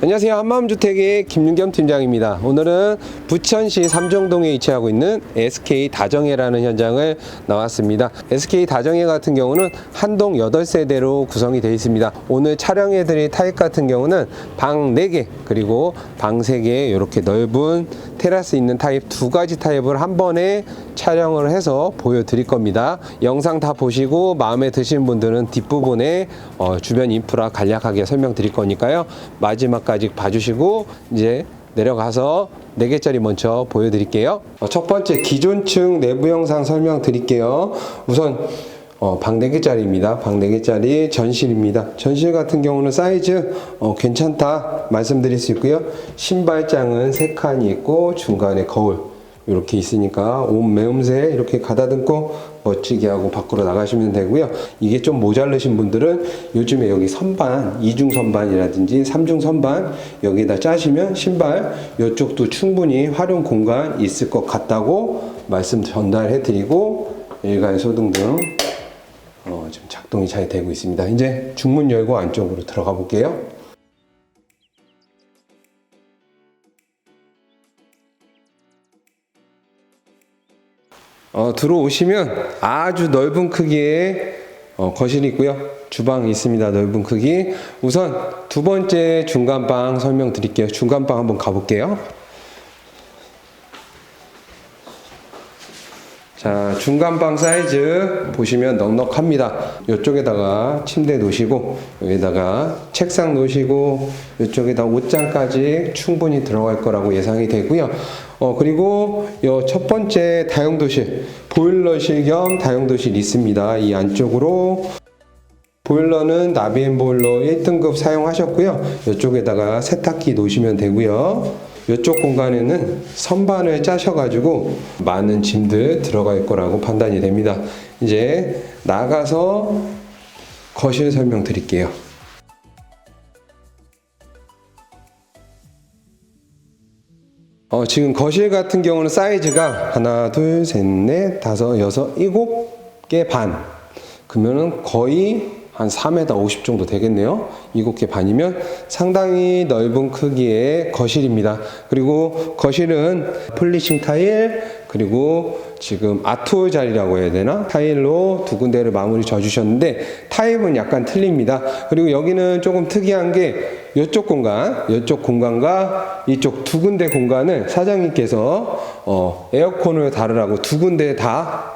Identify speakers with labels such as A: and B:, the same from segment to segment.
A: 안녕하세요. 한마음주택의 김윤겸 팀장입니다. 오늘은 부천시 삼정동에 위치하고 있는 SK 다정해라는 현장을 나왔습니다. SK 다정해 같은 경우는 한동 8세대로 구성이 되어 있습니다. 오늘 촬영해드릴 타입 같은 경우는 방 4개 그리고 방 3개 이렇게 넓은 테라스 있는 타입 두 가지 타입을 한 번에 촬영을 해서 보여드릴 겁니다. 영상 다 보시고 마음에 드시는 분들은 뒷부분에 어, 주변 인프라 간략하게 설명드릴 거니까요. 마지막까지 봐주시고 이제 내려가서 4개짜리 먼저 보여드릴게요. 어, 첫 번째 기존층 내부 영상 설명 드릴게요. 우선 어, 방 4개짜리입니다. 방 4개짜리 전실입니다. 전실 같은 경우는 사이즈 어, 괜찮다 말씀드릴 수 있고요. 신발장은 3칸이 있고 중간에 거울 이렇게 있으니까 옷 매음새 이렇게 가다듬고 멋지게 하고 밖으로 나가시면 되고요. 이게 좀 모자르신 분들은 요즘에 여기 선반, 이중 선반이라든지 삼중 선반 여기다 짜시면 신발 이쪽도 충분히 활용 공간 있을 것 같다고 말씀 전달해 드리고 일괄 소등 등 어, 지금 작동이 잘 되고 있습니다. 이제 중문 열고 안쪽으로 들어가 볼게요. 어, 들어오시면 아주 넓은 크기의 어, 거실이 있고요. 주방이 있습니다. 넓은 크기. 우선 두 번째 중간방 설명드릴게요. 중간방 한번 가볼게요. 자, 중간방 사이즈 보시면 넉넉합니다. 이쪽에다가 침대 놓으시고, 여기다가 책상 놓으시고, 이쪽에다 옷장까지 충분히 들어갈 거라고 예상이 되고요. 어, 그리고 요첫 번째 다용도실, 보일러실 겸 다용도실 있습니다. 이 안쪽으로 보일러는 나비엔 보일러 1등급 사용하셨고요. 이쪽에다가 세탁기 놓으시면 되고요. 이쪽 공간에는 선반을 짜셔가지고 많은 짐들 들어갈 거라고 판단이 됩니다. 이제 나가서 거실 설명 드릴게요. 어, 지금 거실 같은 경우는 사이즈가 하나, 둘, 셋, 넷, 다섯, 여섯, 일곱 개 반. 그러면은 거의 한 3m 50 정도 되겠네요. 7개 반이면 상당히 넓은 크기의 거실입니다. 그리고 거실은 폴리싱 타일, 그리고 지금 아트홀 자리라고 해야 되나? 타일로 두 군데를 마무리 져주셨는데 타입은 약간 틀립니다. 그리고 여기는 조금 특이한 게 이쪽 공간, 이쪽 공간과 이쪽 두 군데 공간을 사장님께서 어, 에어컨을 다르라고 두 군데 다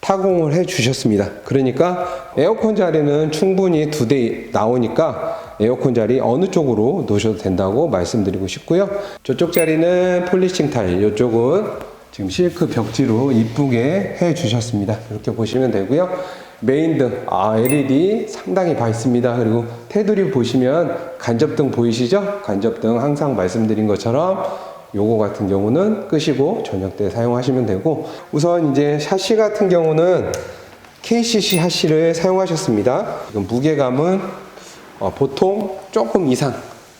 A: 타공을 해 주셨습니다. 그러니까 에어컨 자리는 충분히 두 대 나오니까 에어컨 자리 어느 쪽으로 놓으셔도 된다고 말씀드리고 싶고요. 저쪽 자리는 폴리싱 타일, 이쪽은 지금 실크 벽지로 이쁘게 해 주셨습니다. 이렇게 보시면 되고요. 메인 등, 아, LED 상당히 밝습니다. 그리고 테두리 보시면 간접등 보이시죠? 간접등 항상 말씀드린 것처럼 요거 같은 경우는 끄시고 저녁 때 사용하시면 되고 우선 이제 샤시 같은 경우는 KCC 샤시를 사용하셨습니다. 지금 무게감은 어, 보통 조금 이상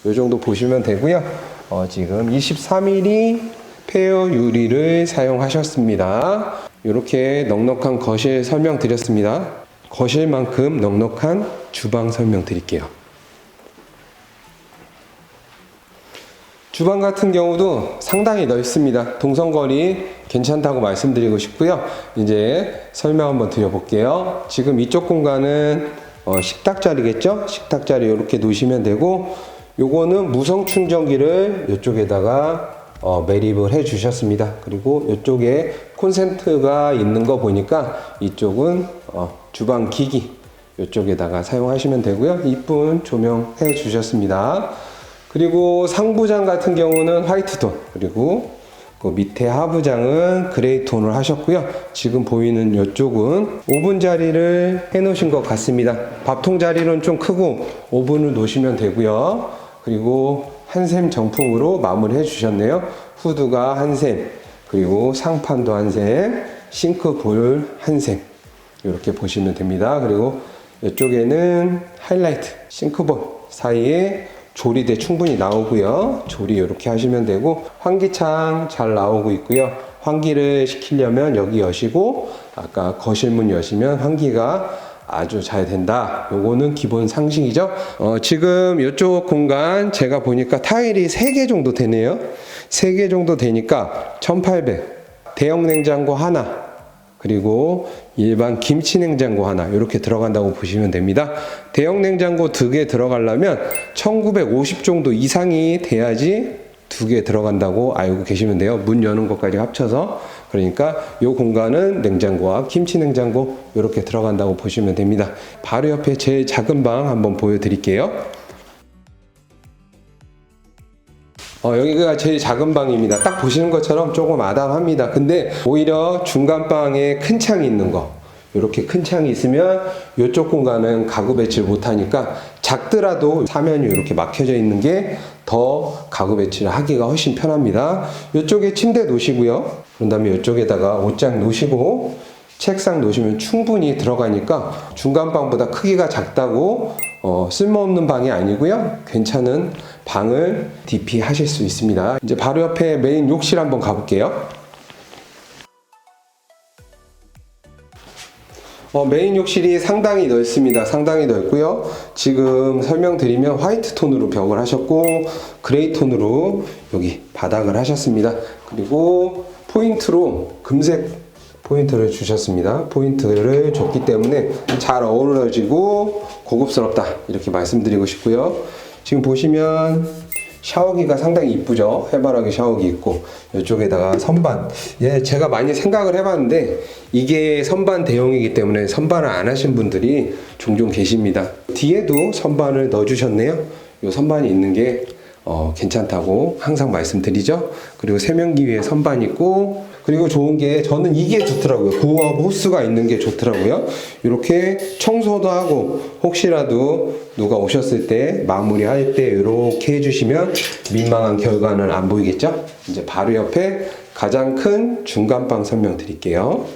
A: 요 정도 보시면 되고요. 어, 지금 23mm 페어 유리를 사용하셨습니다. 이렇게 넉넉한 거실 설명드렸습니다. 거실만큼 넉넉한 주방 설명드릴게요. 주방 같은 경우도 상당히 넓습니다. 동선거리 괜찮다고 말씀드리고 싶고요. 이제 설명 한번 드려볼게요. 지금 이쪽 공간은 어, 식탁 자리겠죠? 식탁 자리 이렇게 놓으시면 되고, 요거는 무선 충전기를 이쪽에다가 어, 매립을 해 주셨습니다. 그리고 이쪽에 콘센트가 있는 거 보니까 이쪽은 어, 주방 기기 이쪽에다가 사용하시면 되고요. 이쁜 조명 해 주셨습니다. 그리고 상부장 같은 경우는 화이트 톤, 그리고 그 밑에 하부장은 그레이 톤을 하셨고요. 지금 보이는 이쪽은 오븐 자리를 해 놓으신 것 같습니다. 밥통 자리는 좀 크고 오븐을 놓으시면 되고요. 그리고 한샘 정품으로 마무리 해 주셨네요. 후드가 한샘, 그리고 상판도 한샘, 싱크 볼 한샘. 이렇게 보시면 됩니다. 그리고 이쪽에는 하이라이트, 싱크볼 사이에 조리대 충분히 나오고요. 조리 이렇게 하시면 되고 환기창 잘 나오고 있고요. 환기를 시키려면 여기 여시고 아까 거실문 여시면 환기가 아주 잘 된다. 요거는 기본 상식이죠. 어, 지금 이쪽 공간 제가 보니까 타일이 3개 정도 되네요. 3개 정도 되니까 1800. 대형 냉장고 하나, 그리고 일반 김치 냉장고 하나 이렇게 들어간다고 보시면 됩니다. 대형 냉장고 두 개 들어가려면 1950 정도 이상이 돼야지 두 개 들어간다고 알고 계시면 돼요. 문 여는 것까지 합쳐서 그러니까 이 공간은 냉장고와 김치 냉장고 이렇게 들어간다고 보시면 됩니다. 바로 옆에 제일 작은 방 한번 보여드릴게요. 어, 여기가 제일 작은 방입니다. 딱 보시는 것처럼 조금 아담합니다. 근데 오히려 중간 방에 큰 창이 있는 거. 이렇게 큰 창이 있으면 이쪽 공간은 가구 배치를 못하니까 작더라도 사면이 이렇게 막혀져 있는 게 더 가구 배치를 하기가 훨씬 편합니다. 이쪽에 침대 놓으시고요. 그런 다음에 이쪽에다가 옷장 놓으시고 책상 놓으시면 충분히 들어가니까 중간 방보다 크기가 작다고 어, 쓸모없는 방이 아니고요. 괜찮은 방을 DP 하실 수 있습니다. 이제 바로 옆에 메인 욕실 한번 가볼게요. 어, 메인 욕실이 상당히 넓습니다. 상당히 넓고요. 지금 설명드리면 화이트 톤으로 벽을 하셨고 그레이 톤으로 여기 바닥을 하셨습니다. 그리고 포인트로 금색 포인트를 주셨습니다. 포인트를 줬기 때문에 잘 어우러지고 고급스럽다 이렇게 말씀드리고 싶고요. 지금 보시면 샤워기가 상당히 이쁘죠. 해바라기 샤워기 있고 이쪽에다가 선반. 예, 제가 많이 생각을 해봤는데 이게 선반 대용이기 때문에 선반을 안 하신 분들이 종종 계십니다. 뒤에도 선반을 넣어주셨네요. 이 선반이 있는 게 어, 괜찮다고 항상 말씀드리죠. 그리고 세면기 위에 선반 있고 그리고 좋은 게 저는 이게 좋더라고요. 고압 호스가 있는 게 좋더라고요. 이렇게 청소도 하고 혹시라도 누가 오셨을 때 마무리할 때 이렇게 해주시면 민망한 결과는 안 보이겠죠? 이제 바로 옆에 가장 큰 중간방 설명 드릴게요.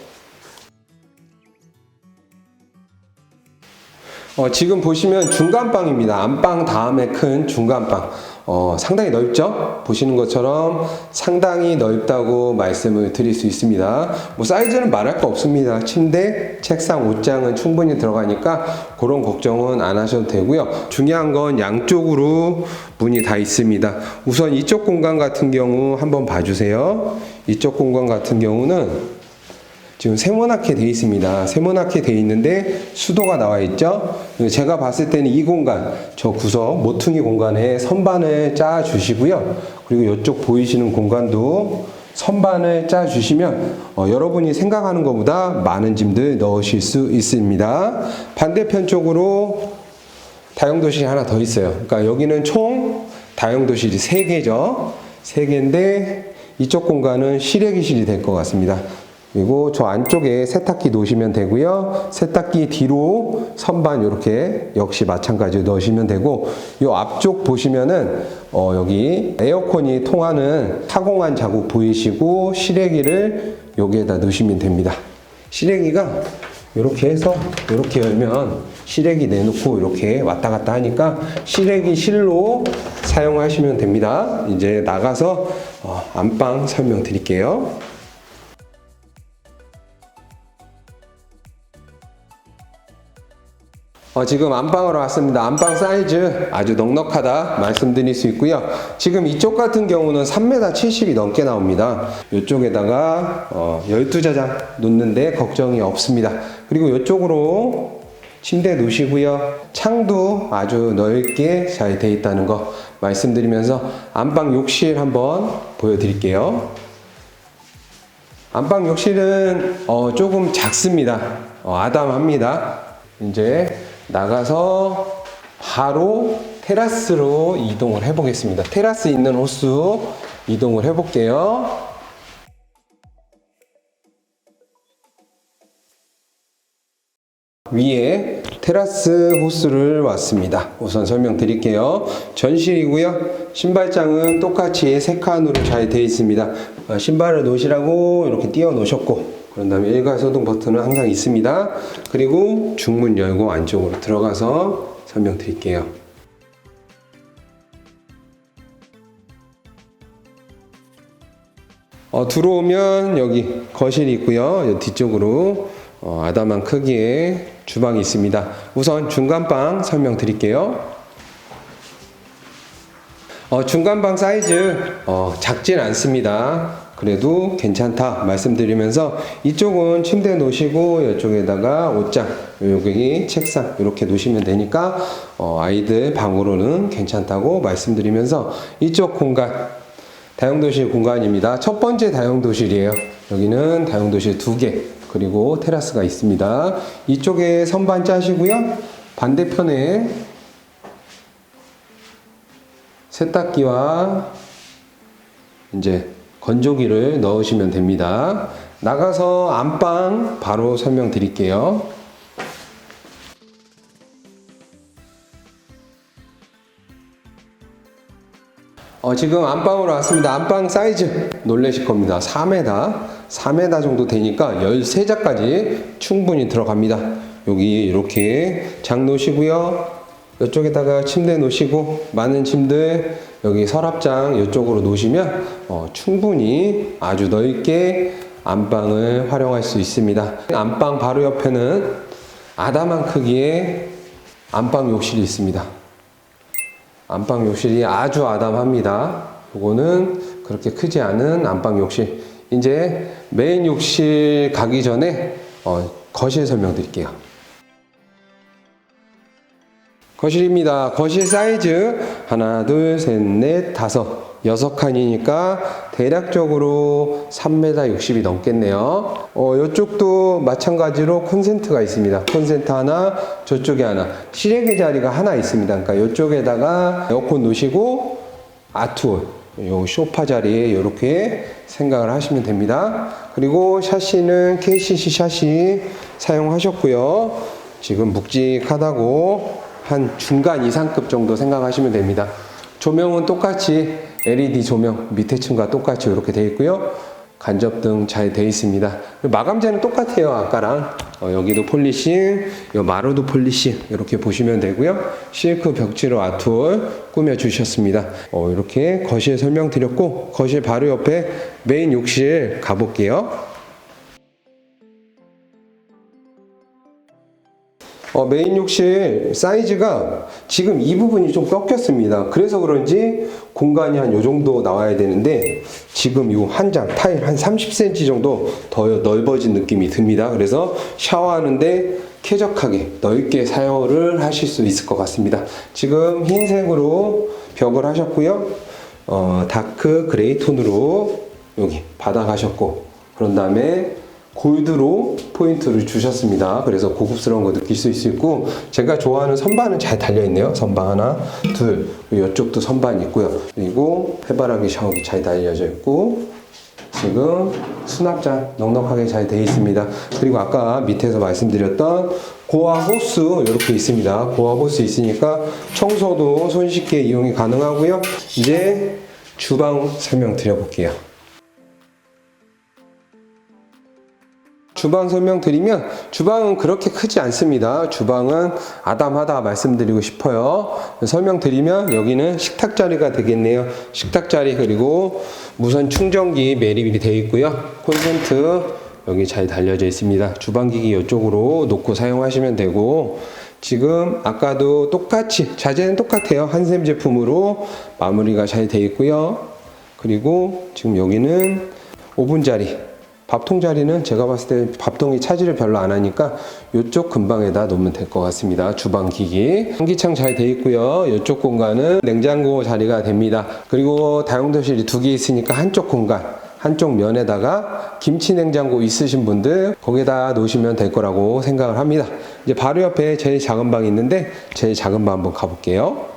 A: 어, 지금 보시면 중간방입니다. 안방 다음에 큰 중간방. 어, 상당히 넓죠? 보시는 것처럼 상당히 넓다고 말씀을 드릴 수 있습니다. 뭐 사이즈는 말할 거 없습니다. 침대, 책상, 옷장은 충분히 들어가니까 그런 걱정은 안 하셔도 되고요. 중요한 건 양쪽으로 문이 다 있습니다. 우선 이쪽 공간 같은 경우 한번 봐주세요. 이쪽 공간 같은 경우는 지금 세모나게 돼 있습니다. 세모나게 돼 있는데 수도가 나와 있죠. 제가 봤을 때는 이 공간, 저 구석 모퉁이 공간에 선반을 짜 주시고요. 그리고 이쪽 보이시는 공간도 선반을 짜 주시면 어, 여러분이 생각하는 것보다 많은 짐들 넣으실 수 있습니다. 반대편 쪽으로 다용도실이 하나 더 있어요. 그러니까 여기는 총 다용도실이 3개죠. 3개인데 이쪽 공간은 실외기실이 될 것 같습니다. 그리고 저 안쪽에 세탁기 놓으시면 되고요. 세탁기 뒤로 선반 이렇게 역시 마찬가지로 넣으시면 되고 이 앞쪽 보시면은 어 여기 에어컨이 통하는 타공한 자국 보이시고 실외기를 여기에다 넣으시면 됩니다. 실외기가 이렇게 해서 이렇게 열면 실외기 내놓고 이렇게 왔다 갔다 하니까 실외기 실로 사용하시면 됩니다. 이제 나가서 어, 안방 설명 드릴게요. 어, 지금 안방으로 왔습니다. 안방 사이즈 아주 넉넉하다 말씀드릴 수 있고요. 지금 이쪽 같은 경우는 3m 70이 넘게 나옵니다. 이쪽에다가 어, 12자장 놓는데 걱정이 없습니다. 그리고 이쪽으로 침대 놓으시고요. 창도 아주 넓게 잘 돼 있다는 거 말씀드리면서 안방 욕실 한번 보여드릴게요. 안방 욕실은 어, 조금 작습니다. 어, 아담합니다. 이제 나가서 바로 테라스로 이동을 해 보겠습니다. 테라스 있는 호수 이동을 해 볼게요. 위에 테라스 호스를 왔습니다. 우선 설명드릴게요. 전실이고요. 신발장은 똑같이 세 칸으로 잘 되어 있습니다. 어, 신발을 놓으시라고 이렇게 띄워 놓으셨고 그런 다음에 일괄소등 버튼은 항상 있습니다. 그리고 중문 열고 안쪽으로 들어가서 설명드릴게요. 어, 들어오면 여기 거실이 있고요. 뒤쪽으로 어, 아담한 크기의 주방이 있습니다. 우선 중간방 설명드릴게요. 어, 중간방 사이즈 어, 작진 않습니다. 그래도 괜찮다 말씀드리면서 이쪽은 침대 놓으시고 이쪽에다가 옷장 여기 책상 이렇게 놓으시면 되니까 어, 아이들 방으로는 괜찮다고 말씀드리면서 이쪽 공간 다용도실 공간입니다. 첫 번째 다용도실이에요. 여기는 다용도실 두 개, 그리고 테라스가 있습니다. 이쪽에 선반 짜시고요. 반대편에 세탁기와 이제 건조기를 넣으시면 됩니다. 나가서 안방 바로 설명드릴게요. 어, 지금 안방으로 왔습니다. 안방 사이즈 놀라실 겁니다. 4m, 4m 정도 되니까 13자까지 충분히 들어갑니다. 여기 이렇게 장 놓으시고요. 이쪽에다가 침대 놓으시고 많은 침들 여기 서랍장 이쪽으로 놓으시면 어, 충분히 아주 넓게 안방을 활용할 수 있습니다. 안방 바로 옆에는 아담한 크기의 안방 욕실이 있습니다. 안방 욕실이 아주 아담합니다. 이거는 그렇게 크지 않은 안방 욕실. 이제 메인 욕실 가기 전에 어, 거실 설명드릴게요. 거실입니다. 거실 사이즈 하나, 둘, 셋, 넷, 다섯, 여섯 칸이니까 대략적으로 3m 60이 넘겠네요. 어, 이쪽도 마찬가지로 콘센트가 있습니다. 콘센트 하나, 저쪽에 하나, 실외기 자리가 하나 있습니다. 그러니까 이쪽에다가 에어컨 놓으시고 아트홀, 요 소파 자리에 이렇게 생각을 하시면 됩니다. 그리고 샤시는 KCC 샤시 사용하셨고요. 지금 묵직하다고 한 중간 이상급 정도 생각하시면 됩니다. 조명은 똑같이 LED 조명 밑에 층과 똑같이 이렇게 되어 있고요. 간접등 잘 되어 있습니다. 마감재는 똑같아요. 아까랑 어, 여기도 폴리싱, 요 마루도 폴리싱 이렇게 보시면 되고요. 실크 벽지로 아트월 꾸며 주셨습니다. 어, 이렇게 거실 설명드렸고 거실 바로 옆에 메인 욕실 가볼게요. 어, 메인 욕실 사이즈가 지금 이 부분이 좀 꺾였습니다. 그래서 그런지 공간이 한 요 정도 나와야 되는데 지금 요 한 장 타일 한 30cm 정도 더 넓어진 느낌이 듭니다. 그래서 샤워하는데 쾌적하게 넓게 사용을 하실 수 있을 것 같습니다. 지금 흰색으로 벽을 하셨고요. 어, 다크 그레이 톤으로 여기 바닥 하셨고 그런 다음에 골드로 포인트를 주셨습니다. 그래서 고급스러운 거 느낄 수 있고 제가 좋아하는 선반은 잘 달려 있네요. 선반 하나, 둘, 이쪽도 선반 있고요. 그리고 해바라기 샤워기 잘 달려져 있고 지금 수납장 넉넉하게 잘 되어 있습니다. 그리고 아까 밑에서 말씀드렸던 고압 호스 이렇게 있습니다. 고압 호스 있으니까 청소도 손쉽게 이용이 가능하고요. 이제 주방 설명 드려볼게요. 주방 설명드리면 주방은 그렇게 크지 않습니다. 주방은 아담하다 말씀드리고 싶어요. 설명드리면 여기는 식탁 자리가 되겠네요. 식탁 자리 그리고 무선 충전기 매립이 되어 있고요. 콘센트 여기 잘 달려져 있습니다. 주방기기 이쪽으로 놓고 사용하시면 되고 지금 아까도 똑같이 자재는 똑같아요. 한샘 제품으로 마무리가 잘 되어 있고요. 그리고 지금 여기는 오븐 자리 밥통 자리는 제가 봤을 때 밥통이 차지를 별로 안 하니까 이쪽 근방에다 놓으면 될 것 같습니다. 주방 기기. 환기창 잘 돼 있고요. 이쪽 공간은 냉장고 자리가 됩니다. 그리고 다용도실이 두 개 있으니까 한쪽 공간. 한쪽 면에다가 김치 냉장고 있으신 분들 거기다 놓으시면 될 거라고 생각을 합니다. 이제 바로 옆에 제일 작은 방이 있는데 제일 작은 방 한번 가볼게요.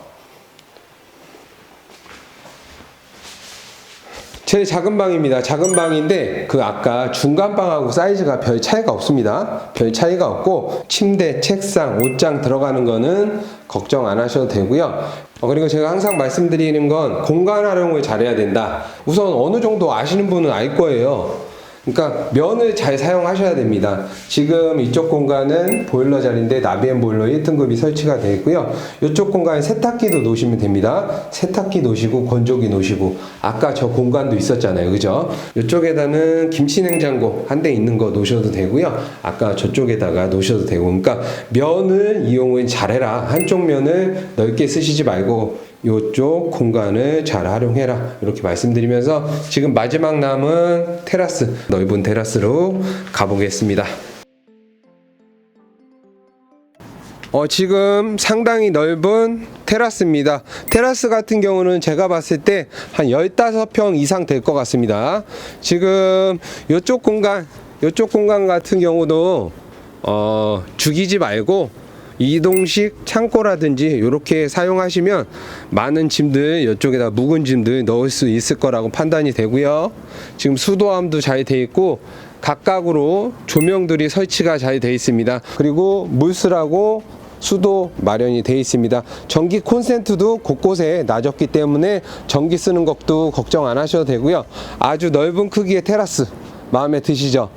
A: 제일 작은 방입니다. 작은 방인데 그 아까 중간 방하고 사이즈가 별 차이가 없습니다. 별 차이가 없고 침대, 책상, 옷장 들어가는 거는 걱정 안 하셔도 되고요. 어, 그리고 제가 항상 말씀드리는 건 공간 활용을 잘해야 된다. 우선 어느 정도 아시는 분은 알 거예요. 그러니까 면을 잘 사용하셔야 됩니다. 지금 이쪽 공간은 보일러 자리인데 나비엔 보일러 1등급이 설치가 되어 있고요. 이쪽 공간에 세탁기도 놓으시면 됩니다. 세탁기 놓으시고 건조기 놓으시고 아까 저 공간도 있었잖아요. 그죠? 이쪽에다는 김치 냉장고 한 대 있는 거 놓으셔도 되고요. 아까 저쪽에다가 놓으셔도 되고 그러니까 면을 이용을 잘해라. 한쪽 면을 넓게 쓰시지 말고 이쪽 공간을 잘 활용해라 이렇게 말씀드리면서 지금 마지막 남은 테라스 넓은 테라스로 가보겠습니다. 어, 지금 상당히 넓은 테라스입니다. 테라스 같은 경우는 제가 봤을 때 한 15평 이상 될 것 같습니다. 지금 이쪽 공간, 이쪽 공간 같은 경우도 어, 죽이지 말고 이동식 창고라든지 이렇게 사용하시면 많은 짐들 이쪽에다 묵은 짐들 넣을 수 있을 거라고 판단이 되고요. 지금 수도함도 잘 돼 있고 각각으로 조명들이 설치가 잘 돼 있습니다. 그리고 물수라고 수도 마련이 돼 있습니다. 전기 콘센트도 곳곳에 놔졌기 때문에 전기 쓰는 것도 걱정 안 하셔도 되고요. 아주 넓은 크기의 테라스 마음에 드시죠?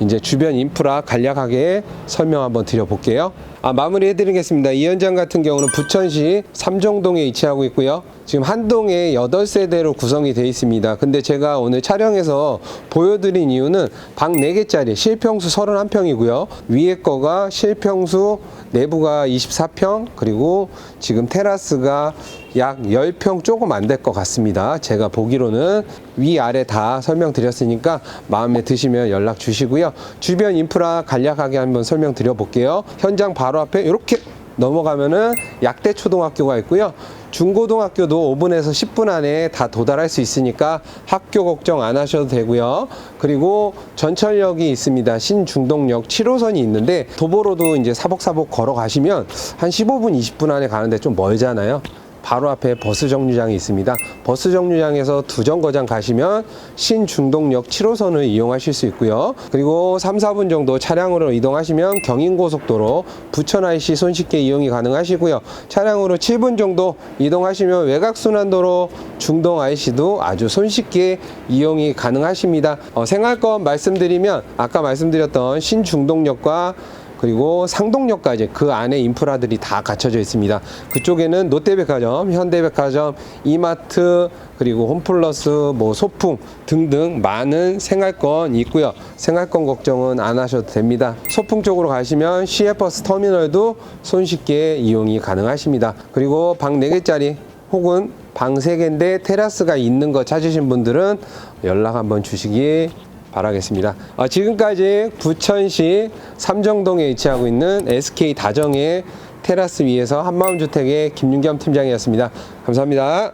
A: 이제 주변 인프라 간략하게 설명 한번 드려볼게요. 아, 마무리 해드리겠습니다. 이 현장 같은 경우는 부천시 삼정동에 위치하고 있고요. 지금 한 동에 8세대로 구성이 되어 있습니다. 근데 제가 오늘 촬영해서 보여드린 이유는 방 4개짜리 실평수 31평이고요. 위에 거가 실평수 내부가 24평 그리고 지금 테라스가 약 10평 조금 안 될 것 같습니다. 제가 보기로는 위아래 다 설명드렸으니까 마음에 드시면 연락 주시고요. 주변 인프라 간략하게 한번 설명드려 볼게요. 현장 바로 앞에 이렇게 넘어가면은 약대 초등학교가 있고요. 중고등학교도 5분에서 10분 안에 다 도달할 수 있으니까 학교 걱정 안 하셔도 되고요. 그리고 전철역이 있습니다. 신중동역 7호선이 있는데 도보로도 이제 사복사복 걸어가시면 한 15분, 20분 안에 가는데 좀 멀잖아요. 바로 앞에 버스 정류장이 있습니다. 버스 정류장에서 두 정거장 가시면 신중동역 7호선을 이용하실 수 있고요. 그리고 3, 4분 정도 차량으로 이동하시면 경인고속도로 부천 IC 손쉽게 이용이 가능하시고요. 차량으로 7분 정도 이동하시면 외곽순환도로 중동 IC도 아주 손쉽게 이용이 가능하십니다. 어, 생활권 말씀드리면 아까 말씀드렸던 신중동역과 그리고 상동역까지 그 안에 인프라들이 다 갖춰져 있습니다. 그쪽에는 롯데백화점, 현대백화점, 이마트, 그리고 홈플러스, 뭐 소풍 등등 많은 생활권이 있고요. 생활권 걱정은 안 하셔도 됩니다. 소풍 쪽으로 가시면 시외버스 터미널도 손쉽게 이용이 가능하십니다. 그리고 방 4개짜리 혹은 방 3개인데 테라스가 있는 거 찾으신 분들은 연락 한번 주시기 바라겠습니다. 아, 지금까지 부천시 삼정동에 위치하고 있는 SK 다정의 테라스 위에서 한마음주택의 김윤겸 팀장이었습니다. 감사합니다.